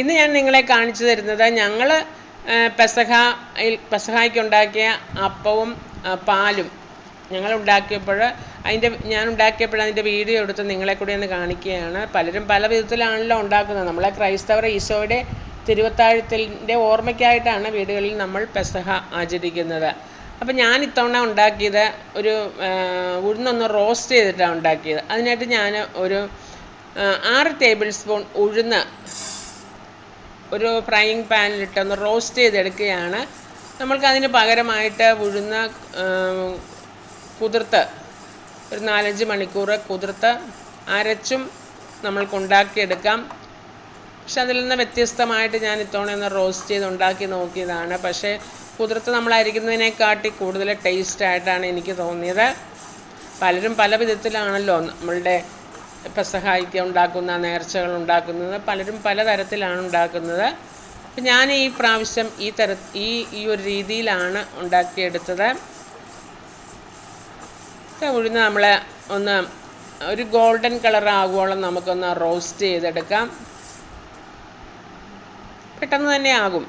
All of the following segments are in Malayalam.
ഇന്ന് ഞാൻ നിങ്ങളെ കാണിച്ചു തരുന്നത് ഞങ്ങൾ പെസഹ പെസഹായ്ക്ക് ഉണ്ടാക്കിയ അപ്പവും പാലും. ഞങ്ങൾ ഉണ്ടാക്കിയപ്പോൾ അതിന്റെ ഞാൻ ഉണ്ടാക്കിയപ്പോൾ അതിന്റെ വീഡിയോ എടുത്ത് നിങ്ങളെ കൂടി ഒന്ന് കാണിക്കുകയാണ്. പലരും പല വിധത്തിലാണല്ലോ ഉണ്ടാക്കുന്നത്. നമ്മളെ ക്രൈസ്തവർ ഈശോയുടെ തിരുവത്താഴത്തിന്റെ ഓർമ്മയ്ക്കായിട്ടാണ് വീടുകളിൽ നമ്മൾ പെസഹ ആചരിക്കുന്നത്. അപ്പം ഞാൻ ഇത്തവണ ഉണ്ടാക്കിയത് ഒരു ഉഴുന്നൊന്ന് റോസ്റ്റ് ചെയ്തിട്ടാണ് ഉണ്ടാക്കിയത്. അതിനായിട്ട് ഞാൻ ഒരു ആറ് ടേബിൾ സ്പൂൺ ഉഴുന്ന് ഒരു ഫ്രൈയിങ് പാനിലിട്ട് ഒന്ന് റോസ്റ്റ് ചെയ്തെടുക്കുകയാണ്. നമ്മൾക്കതിന് പകരമായിട്ട് ഉഴുന്ന കുതിർത്ത് ഒരു നാലഞ്ച് മണിക്കൂർ കുതിർത്ത് അരച്ചും നമ്മൾക്ക് ഉണ്ടാക്കിയെടുക്കാം പക്ഷെ അതിൽ നിന്ന് വ്യത്യസ്തമായിട്ട് ഞാൻ ഇത്തവണ ഒന്ന് റോസ്റ്റ് ചെയ്ത് ഉണ്ടാക്കി നോക്കിയതാണ്. പക്ഷേ കുതിർത്ത് നമ്മൾ അരിക്കുന്നതിനെക്കാട്ടി കൂടുതൽ ടേസ്റ്റായിട്ടാണ് എനിക്ക് തോന്നിയത്. പലരും പല വിധത്തിലാണല്ലോ നമ്മളുടെ പെസഹായിക്ക് ഉണ്ടാക്കുന്ന നേർച്ചകൾ ഉണ്ടാക്കുന്നത് പലരും പലതരത്തിലാണ് ഉണ്ടാക്കുന്നത്. അപ്പം ഞാൻ ഈ പ്രാവശ്യം ഈ തര ഈ ഈ ഒരു രീതിയിലാണ് ഉണ്ടാക്കിയെടുത്തത്. ഉഴുന്ന് നമ്മൾ ഒന്ന് ഒരു ഗോൾഡൻ കളർ ആകുവോളം നമുക്കൊന്ന് റോസ്റ്റ് ചെയ്തെടുക്കാം. പെട്ടെന്ന് തന്നെ ആകും.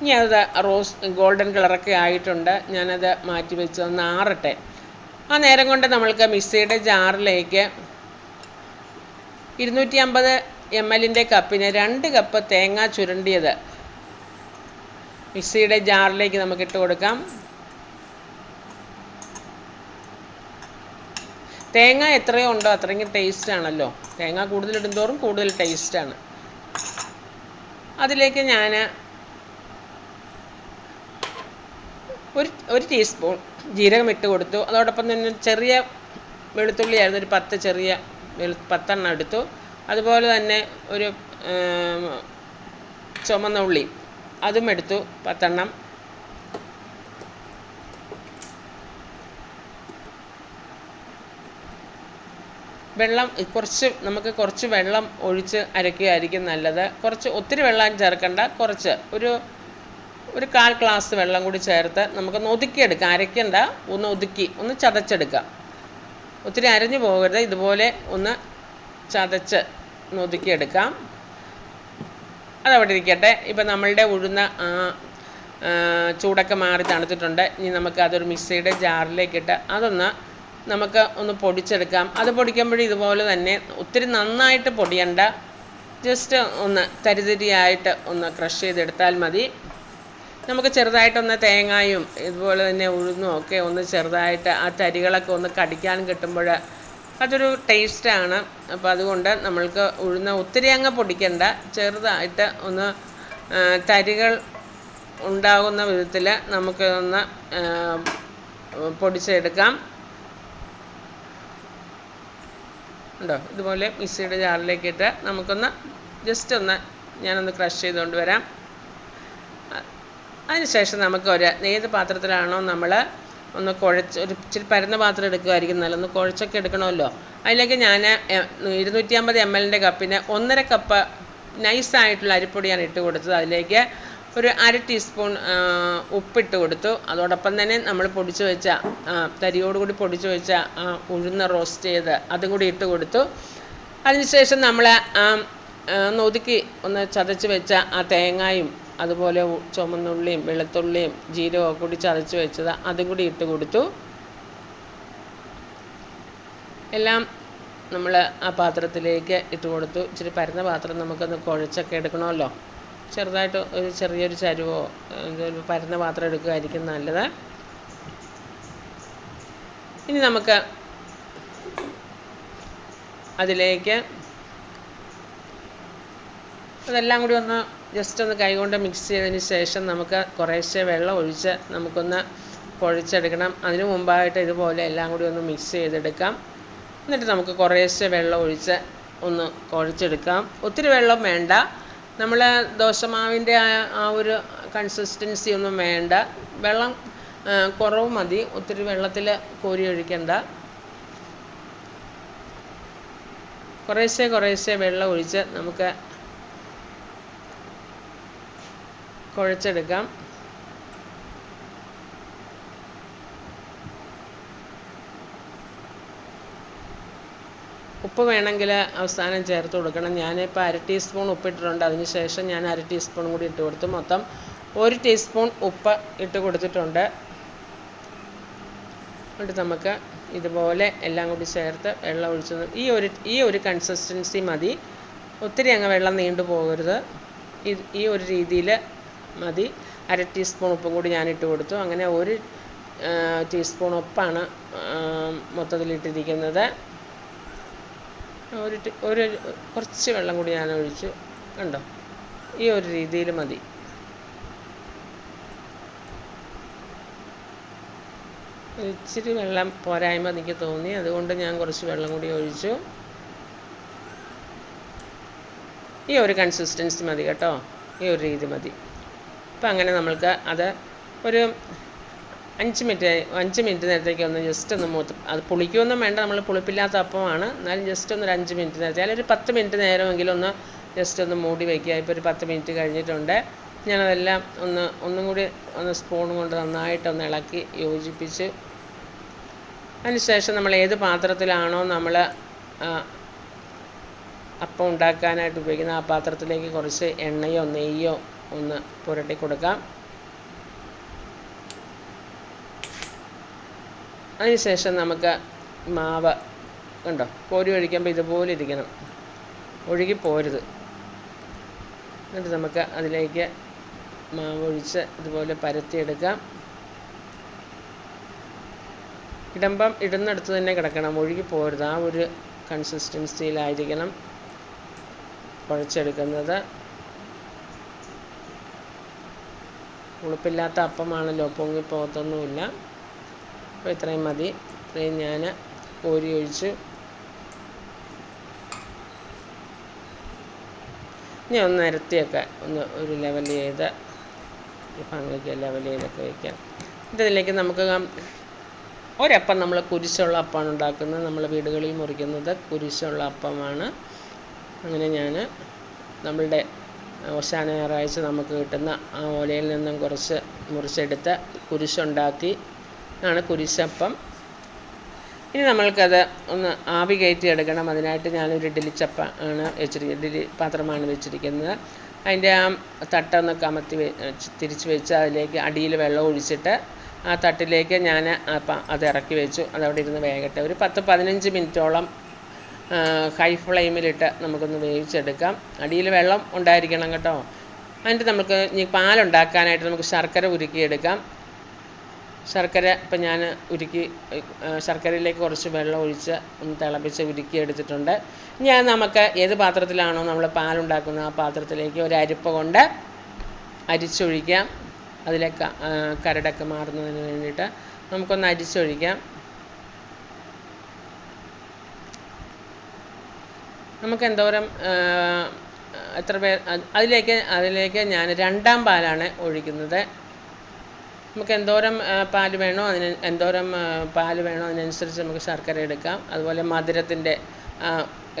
ഇനി അത് റോസ് ഗോൾഡൻ കളറൊക്കെ ആയിട്ടുണ്ട്. ഞാനത് മാറ്റി വെച്ച് ഒന്ന് ആറട്ടെ. ആ നേരം കൊണ്ട് നമ്മൾക്ക് മിക്സിയുടെ ജാറിലേക്ക് ഇരുന്നൂറ്റി അമ്പത് എം എല്ലിന്റെ കപ്പിന് രണ്ട് കപ്പ് തേങ്ങ ചുരണ്ടിയത് മിക്സിയുടെ ജാറിലേക്ക് നമുക്ക് ഇട്ട് കൊടുക്കാം. തേങ്ങ എത്രയോ ഉണ്ടോ അത്രയും ടേസ്റ്റ് ആണല്ലോ. തേങ്ങ കൂടുതൽ ഇടുന്തോറും കൂടുതൽ ടേസ്റ്റ് ആണ്. അതിലേക്ക് ഞാൻ ഒരു ഒരു ടീസ്പൂൺ ജീരകം ഇട്ട് കൊടുത്തു അതോടൊപ്പം തന്നെ ചെറിയ വെളുത്തുള്ളി ആയിരുന്നു ഒരു പത്ത് ചെറിയ വെളു പത്തെണ്ണം എടുത്തു. അതുപോലെ തന്നെ ഒരു ചുമന്ന ഉള്ളി അതും എടുത്തു പത്തെണ്ണം. വെള്ളം കുറച്ച് നമുക്ക് കുറച്ച് വെള്ളം ഒഴിച്ച് അരയ്ക്കുകയായിരിക്കും നല്ലത്. കുറച്ച് ഒത്തിരി വെള്ളം ചേർക്കണ്ട. കുറച്ച് ഒരു ഒരു കാൽ ഗ്ലാസ് വെള്ളം കൂടി ചേർത്ത് നമുക്കൊന്ന് ഒതുക്കിയെടുക്കാം. അരയ്ക്കണ്ട. ഒന്ന് ഒതുക്കി. ഒന്ന് ചതച്ചെടുക്കാം. ഒത്തിരി അരഞ്ഞു പോകരുത്. ഇതുപോലെ ഒന്ന് ചതച്ച് ഒന്ന് ഒതുക്കിയെടുക്കാം. അതവിടെ ഇരിക്കട്ടെ. ഇപ്പം നമ്മളുടെ ഉഴുന്ന ആ ചൂടൊക്കെ മാറി തണുത്തിട്ടുണ്ട്. ഇനി നമുക്ക് അതൊരു മിക്സിയുടെ ജാറിലേക്കിട്ട് അതൊന്ന് നമുക്ക് ഒന്ന് പൊടിച്ചെടുക്കാം. അത് പൊടിക്കുമ്പോഴും ഇതുപോലെ തന്നെ ഒത്തിരി നന്നായിട്ട് പൊടിയണ്ട. ജസ്റ്റ് ഒന്ന് തരിതരിയായിട്ട് ഒന്ന് ക്രഷ് ചെയ്തെടുത്താൽ മതി. നമുക്ക് ചെറുതായിട്ടൊന്ന് തേങ്ങായും ഇതുപോലെ തന്നെ ഉഴുന്നും ഒക്കെ ഒന്ന് ചെറുതായിട്ട് ആ തരികളൊക്കെ ഒന്ന് കടിക്കാൻ കിട്ടുമ്പോൾ അതൊരു ടേസ്റ്റാണ് അപ്പോൾ അതുകൊണ്ട് നമ്മൾക്ക് ഉഴുന്ന ഒത്തിരി അങ്ങ് പൊടിക്കണ്ട. ചെറുതായിട്ട് ഒന്ന് തരികൾ ഉണ്ടാകുന്ന വിധത്തിൽ നമുക്ക് ഒന്ന് പൊടിച്ചെടുക്കാം. ഉണ്ടോ? ഇതുപോലെ മിക്സിയുടെ ജാറിലേക്കിട്ട് നമുക്കൊന്ന് ജസ്റ്റ് ഒന്ന് ഞാനൊന്ന് ക്രഷ് ചെയ്തുകൊണ്ട് വരാം. അതിനുശേഷം നമുക്ക് ഒരു ഏത് പാത്രത്തിലാണോ നമ്മൾ ഒന്ന് കുഴച്ച് ഒരു ഇച്ചിരി പരന്ന പാത്രം എടുക്കുമായിരിക്കും നല്ലത്. ഒന്ന് കുഴച്ചൊക്കെ എടുക്കണമല്ലോ. അതിലേക്ക് ഞാൻ ഇരുന്നൂറ്റി അമ്പത് എം എല്ലിന്റെ കപ്പിന് ഒന്നര കപ്പ് നൈസായിട്ടുള്ള അരിപ്പൊടിയാണ് ഇട്ട് കൊടുത്തത്. അതിലേക്ക് ഒരു അര ടീസ്പൂൺ ഉപ്പിട്ട് കൊടുത്തു. അതോടൊപ്പം തന്നെ നമ്മൾ പൊടിച്ചു വെച്ച തരിയോടുകൂടി പൊടിച്ചു വെച്ച ഉഴുന്ന് റോസ്റ്റ് ചെയ്ത് അതും കൂടി ഇട്ട് കൊടുത്തു. അതിനുശേഷം നമ്മൾ ഒന്ന് ഒതുക്കി ഒന്ന് ചതച്ച് വെച്ച ആ തേങ്ങായും അതുപോലെ ചുമന്നുള്ളിയും വെളുത്തുള്ളിയും ജീരകവും കൂടി ചതച്ച് വെച്ചത് അതും കൂടി ഇട്ട് കൊടുത്തു. എല്ലാം നമ്മൾ ആ പാത്രത്തിലേക്ക് ഇട്ട് കൊടുത്തു. ഇച്ചിരി പരന്ന പാത്രം നമുക്കൊന്ന് കുഴച്ചൊക്കെ എടുക്കണമല്ലോ. ചെറുതായിട്ട് ഒരു ചെറിയൊരു ചരുവോ ഒരു പരന്ന പാത്രം എടുക്കുകയായിരിക്കും നല്ലത്. ഇനി നമുക്ക് അതിലേക്ക് അതെല്ലാം കൂടി ഒന്ന് ജസ്റ്റ് ഒന്ന് കൈകൊണ്ട് മിക്സ് ചെയ്തതിന് ശേഷം നമുക്ക് കുറേശ്ശെ വെള്ളം ഒഴിച്ച് നമുക്കൊന്ന് കുഴച്ചെടുക്കണം അതിനു മുമ്പായിട്ട് ഇതുപോലെ എല്ലാം കൂടി ഒന്ന് മിക്സ് ചെയ്തെടുക്കാം. എന്നിട്ട് നമുക്ക് കുറേശ്ശെ വെള്ളം ഒഴിച്ച് ഒന്ന് കുഴച്ചെടുക്കാം. ഒത്തിരി വെള്ളം വേണ്ട. നമ്മൾ ദോശമാവിന്റെ ആ ഒരു കൺസിസ്റ്റൻസി ഒന്നും വേണ്ട. വെള്ളം കുറവ് മതി. ഒത്തിരി വെള്ളത്തിൽ കോരി ഒഴിക്കണ്ട. കുറേശ്ശെ കുറേശ്ശെ വെള്ളം ഒഴിച്ച് നമുക്ക് കുഴച്ചെടുക്കാം. ഉപ്പ് വേണമെങ്കിൽ അവസാനം ചേർത്ത് കൊടുക്കണം. ഞാനിപ്പോൾ അര ടീസ്പൂൺ ഉപ്പിട്ടിട്ടുണ്ട് അതിന് ശേഷം ഞാൻ അര ടീസ്പൂൺ കൂടി ഇട്ട് കൊടുത്തു. മൊത്തം ഒരു ടീസ്പൂൺ ഉപ്പ് ഇട്ട് കൊടുത്തിട്ടുണ്ട്. എന്നിട്ട് നമുക്ക് ഇതുപോലെ എല്ലാം കൂടി ചേർത്ത് വെള്ളം ഒഴിച്ച് ഈ ഒരു ഈ ഒരു കൺസിസ്റ്റൻസി മതി. ഒത്തിരി അങ്ങ് വെള്ളം നീണ്ടു പോകരുത്. ഈ ഒരു രീതിയിൽ മതി. അര ടീസ്പൂൺ ഉപ്പും കൂടി ഞാൻ ഇട്ട് കൊടുത്തു. അങ്ങനെ ഒരു ടീസ്പൂൺ ഉപ്പാണ് മൊത്തത്തിലിട്ടിരിക്കുന്നത്. ഒരു ഒരു കുറച്ച് വെള്ളം കൂടി ഞാൻ ഒഴിച്ചു കണ്ടോ? ഈ ഒരു രീതിയിൽ മതി. ഇച്ചിരി വെള്ളം പോരായ്മ എനിക്ക് തോന്നി. അതുകൊണ്ട് ഞാൻ കുറച്ച് വെള്ളം കൂടി ഒഴിച്ചു. ഈ ഒരു കൺസിസ്റ്റൻസി മതി കേട്ടോ. ഈ ഒരു രീതി മതി. അപ്പം അങ്ങനെ നമ്മൾക്ക് അത് ഒരു അഞ്ച് മിനിറ്റ് അഞ്ച് മിനിറ്റ് നേരത്തേക്ക് ഒന്ന് ജസ്റ്റ് ഒന്ന് മൂത്ത് അത് പുളിക്കൊന്നും വേണ്ട നമ്മൾ പുളിപ്പില്ലാത്ത അപ്പമാണ്. എന്നാലും ജസ്റ്റ് ഒന്ന് ഒരു അഞ്ച് മിനിറ്റ് നേരത്തെ അല്ലെങ്കിൽ ഒരു പത്ത് മിനിറ്റ് നേരമെങ്കിലും ഒന്ന് ജസ്റ്റ് ഒന്ന് മൂടി വയ്ക്കുക ഇപ്പോൾ ഒരു പത്ത് മിനിറ്റ് കഴിഞ്ഞിട്ടുണ്ട്. ഞാനതെല്ലാം ഒന്ന് ഒന്നും കൂടി ഒന്ന് സ്പൂൺ കൊണ്ട് നന്നായിട്ടൊന്ന് ഇളക്കി യോജിപ്പിച്ച് അതിനുശേഷം നമ്മൾ ഏത് പാത്രത്തിലാണോ നമ്മൾ അപ്പം ഉണ്ടാക്കാനായിട്ട് ഉപയോഗിക്കുന്ന ആ പാത്രത്തിലേക്ക് കുറച്ച് എണ്ണയോ നെയ്യോ ഒന്ന് പുരട്ടി കൊടുക്കാം. അതിനുശേഷം നമുക്ക് മാവ് കണ്ടോ? കോരി ഒഴിക്കുമ്പോൾ ഇതുപോലെ ഇരിക്കണം. ഒഴുകി പോരുത്. എന്നിട്ട് നമുക്ക് അതിലേക്ക് മാവ് ഒഴിച്ച് ഇതുപോലെ പരത്തിയെടുക്കാം. ഇടുമ്പം ഇടുന്നിടത്ത് തന്നെ കിടക്കണം. ഒഴുകി പോരുത്. ആ ഒരു കൺസിസ്റ്റൻസിയിലായിരിക്കണം കുഴച്ചെടുക്കുന്നത് ഉളുപ്പില്ലാത്ത അപ്പമാണല്ലോ പൊങ്ങിപ്പോകത്തൊന്നുമില്ല അപ്പോൾ ഇത്രയും മതി. ഇത്രയും ഞാൻ കോരി ഒഴിച്ച് ഇനി ഒന്ന് നിരത്തിയൊക്കെ ഒന്ന് ഒരു ലെവൽ ചെയ്ത് ഭംഗിക്ക് ലെവൽ ചെയ്തൊക്കെ വയ്ക്കാം ഇതിലേക്ക് നമുക്ക് ഒരപ്പം നമ്മൾ കുരിശുള്ള അപ്പമാണ് ഉണ്ടാക്കുന്നത്. നമ്മൾ വീടുകളിൽ മുറിക്കുന്നത് കുരിശുള്ള അപ്പമാണ്. അങ്ങനെ ഞാൻ നമ്മളുടെ ഓശാന ഞായറാഴ്ച നമുക്ക് കിട്ടുന്ന ആ ഓലയിൽ നിന്നും കുറച്ച് മുറിച്ചെടുത്ത് കുരിശുണ്ടാക്കി ആണ് കുരിശപ്പം. ഇനി നമ്മൾക്കത് ഒന്ന് ആവി കയറ്റി എടുക്കണം അതിനായിട്ട് ഞാനൊരു ഇഡ്ഡലി ചപ്പ ആണ് വെച്ചിരിക്കുന്നത് ഇഡ്ഡലി പാത്രമാണ് വെച്ചിരിക്കുന്നത്. അതിന്റെ ആ തട്ടൊന്ന് കമത്തി വെച്ച് തിരിച്ച് വെച്ച് അതിലേക്ക് അടിയിൽ വെള്ളം ഒഴിച്ചിട്ട് ആ തട്ടിലേക്ക് ഞാൻ അപ്പം അത് ഇറക്കി വെച്ചു. അതവിടെ ഇരുന്ന് വേകട്ടെ. ഒരു പത്ത് പതിനഞ്ച് മിനിറ്റോളം ഹൈ ഫ്ലെയിമിലിട്ട് നമുക്കൊന്ന് വേവിച്ചെടുക്കാം. അടിയിൽ വെള്ളം ഉണ്ടായിരിക്കണം കേട്ടോ. എന്നിട്ട് നമുക്ക് ഇനി പാലുണ്ടാക്കാനായിട്ട് നമുക്ക് ശർക്കര ഉരുക്കിയെടുക്കാം. ശർക്കര ഇപ്പം ഞാൻ ഉരുക്കി ശർക്കരയിലേക്ക് കുറച്ച് വെള്ളം ഒഴിച്ച് ഒന്ന് തിളപ്പിച്ച് ഉരുക്കി എടുത്തിട്ടുണ്ട് അത് നമുക്ക് ഏത് പാത്രത്തിലാണോ നമ്മൾ പാലുണ്ടാക്കുന്നത് ആ പാത്രത്തിലേക്ക് ഒരു അരിപ്പ കൊണ്ട് അരിച്ചൊഴിക്കാം. അതിലെ കരടൊക്കെ മാറുന്നതിന് വേണ്ടിയിട്ട് നമുക്കൊന്ന് അരിച്ചൊഴിക്കാം. നമുക്ക് എന്തോരം എത്ര പേർ അതിലേക്ക് അതിലേക്ക് ഞാൻ രണ്ടാം പാലാണ് ഒഴിക്കുന്നത്. നമുക്ക് എന്തോരം പാൽ വേണോ അതിന് എന്തോരം പാൽ വേണോ അതിനനുസരിച്ച് നമുക്ക് ശർക്കര എടുക്കാം. അതുപോലെ മധുരത്തിന്റെ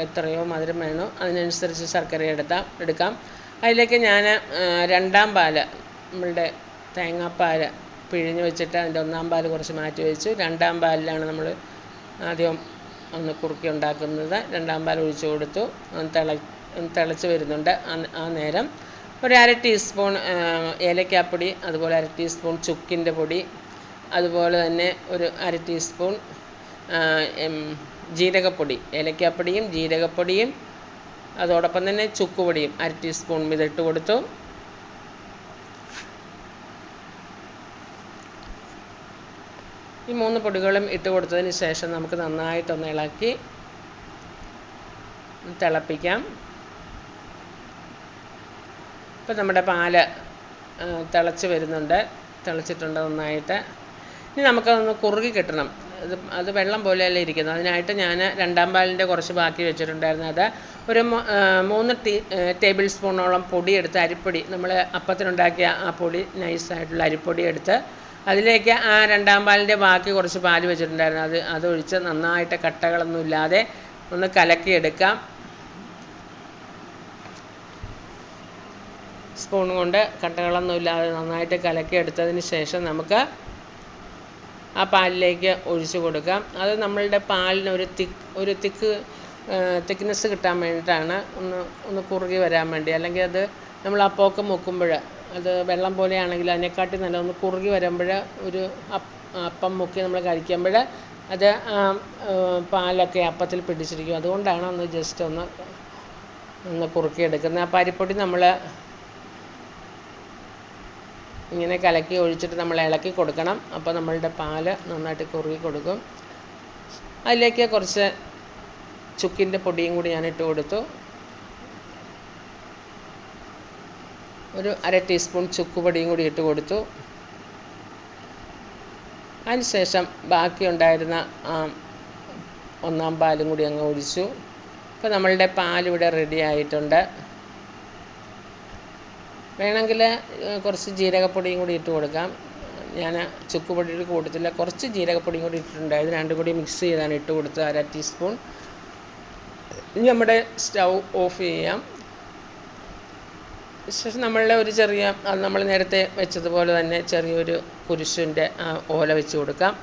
എത്രയോ മധുരം വേണോ അതിനനുസരിച്ച് ശർക്കര എടുത്താം എടുക്കാം. അതിലേക്ക് ഞാൻ രണ്ടാം പാൽ നമ്മളുടെ തേങ്ങാപ്പാൽ പിഴിഞ്ഞ് വെച്ചിട്ട് അതിന്റെ ഒന്നാം പാൽ കുറച്ച് മാറ്റി വെച്ച്. രണ്ടാം പാലിലാണ് നമ്മൾ ആദ്യം ഒന്ന് കുറുക്കി ഉണ്ടാക്കുന്നത് രണ്ടാം പാൽ ഒഴിച്ചു കൊടുത്തു. തിള തിളച്ച് വരുന്നുണ്ട് ആ നേരം. ഒരു അര ടീസ്പൂൺ ഏലക്കാപ്പൊടി അതുപോലെ അര ടീസ്പൂൺ ചുക്കിന്റെ പൊടി അതുപോലെ തന്നെ ഒരു അര ടീസ്പൂൺ ജീരകപ്പൊടി ഏലക്കാപ്പൊടിയും ജീരകപ്പൊടിയും അതോടൊപ്പം തന്നെ ചുക്കുപൊടിയും അര ടീസ്പൂൺ ഇതിട്ട് കൊടുത്തു. ഈ മൂന്ന് പൊടികളും ഇട്ട് കൊടുത്തതിന് ശേഷം നമുക്ക് നന്നായിട്ടൊന്ന് ഇളക്കി തിളപ്പിക്കാം. ഇപ്പം നമ്മുടെ പാൽ തിളച്ച് വരുന്നുണ്ട്. തിളച്ചിട്ടുണ്ട് നന്നായിട്ട്. ഇനി നമുക്കതൊന്ന് കുറുകി കിട്ടണം. അത് അത് വെള്ളം പോലെയല്ല ഇരിക്കുന്നത്. അതിനായിട്ട് ഞാൻ രണ്ടാം പാലിന്റെ കുറച്ച് ബാക്കി വെച്ചിട്ടുണ്ടായിരുന്നു അത്. ഒരു മൂന്ന് ടീ ടേബിൾ സ്പൂണോളം പൊടി എടുത്ത് അരിപ്പൊടി നമ്മൾ അപ്പത്തിനുണ്ടാക്കിയ ആ പൊടി നൈസായിട്ടുള്ള അരിപ്പൊടി എടുത്ത് അതിലേക്ക് ആ രണ്ടാം പാലിന്റെ ബാക്കി കുറച്ച് പാൽ വെച്ചിട്ടുണ്ടായിരുന്നു. അത് അതൊഴിച്ച് നന്നായിട്ട് കട്ടകളൊന്നും ഇല്ലാതെ ഒന്ന് കലക്കിയെടുക്കാം സ്പൂൺ കൊണ്ട് കട്ടകളൊന്നും ഇല്ലാതെ നന്നായിട്ട് കലക്കിയെടുത്തതിന് ശേഷം നമുക്ക് ആ പാലിലേക്ക് ഒഴിച്ചു കൊടുക്കാം. അത് നമ്മളുടെ പാലിന് ഒരു തിക്ക് ഒരു തിക്ക് തിക്നെസ് കിട്ടാൻ വേണ്ടിയിട്ടാണ് ഒന്ന് ഒന്ന് കുറുകി വരാൻ വേണ്ടി. അല്ലെങ്കിൽ അത് നമ്മൾ അപ്പോക്ക് മുക്കുമ്പോൾ അത് വെള്ളം പോലെയാണെങ്കിൽ അതിനെക്കാട്ടി നല്ല ഒന്ന് കുറുകി വരുമ്പോൾ ഒരു അപ്പ് മുക്കി നമ്മൾ കഴിക്കുമ്പോൾ അത് പാലൊക്കെ അപ്പത്തിൽ പിടിച്ചിരിക്കും. അതുകൊണ്ടാണ് ഒന്ന് ജസ്റ്റ് ഒന്ന് ഒന്ന് കുറുക്കിയെടുക്കുന്നത്. ആ പരിപ്പൊടി നമ്മൾ ഇങ്ങനെ കലക്കി ഒഴിച്ചിട്ട് നമ്മൾ ഇളക്കി കൊടുക്കണം. അപ്പോൾ നമ്മളുടെ പാൽ നന്നായിട്ട് കുറുകി കൊടുക്കും. അതിലേക്ക് കുറച്ച് ചുക്കിന്റെ പൊടിയും കൂടി ഞാൻ ഇട്ട് കൊടുത്തു. ഒരു അര ടീസ്പൂൺ ചുക്കുപൊടിയും കൂടി ഇട്ട് കൊടുത്തു. അതിനുശേഷം ബാക്കി ഉണ്ടായിരുന്ന ആ ഒന്നാം പാലും കൂടി അങ്ങ് ഒഴിച്ചു. ഇപ്പോൾ നമ്മളുടെ പാലിവിടെ റെഡി ആയിട്ടുണ്ട്. വേണമെങ്കിൽ കുറച്ച് ജീരകപ്പൊടിയും കൂടി ഇട്ട് കൊടുക്കാം. ഞാൻ ചുക്ക് പൊടിയുടെ കൂട്ടത്തില്ല കുറച്ച് ജീരകപ്പൊടിയും കൂടി ഇട്ടിട്ടുണ്ട്. ഇത് രണ്ടും കൂടി മിക്സ് ചെയ്താണ് ഇട്ട് കൊടുത്തത് അര ടീസ്പൂൺ ഇനി നമ്മുടെ സ്റ്റൗ ഓഫ് ചെയ്യാം. ശേഷം നമ്മളുടെ ഒരു ചെറിയ നമ്മൾ നേരത്തെ വെച്ചതുപോലെ തന്നെ ചെറിയൊരു കുരിശിന്റെ ഓല വെച്ച് കൊടുക്കാം.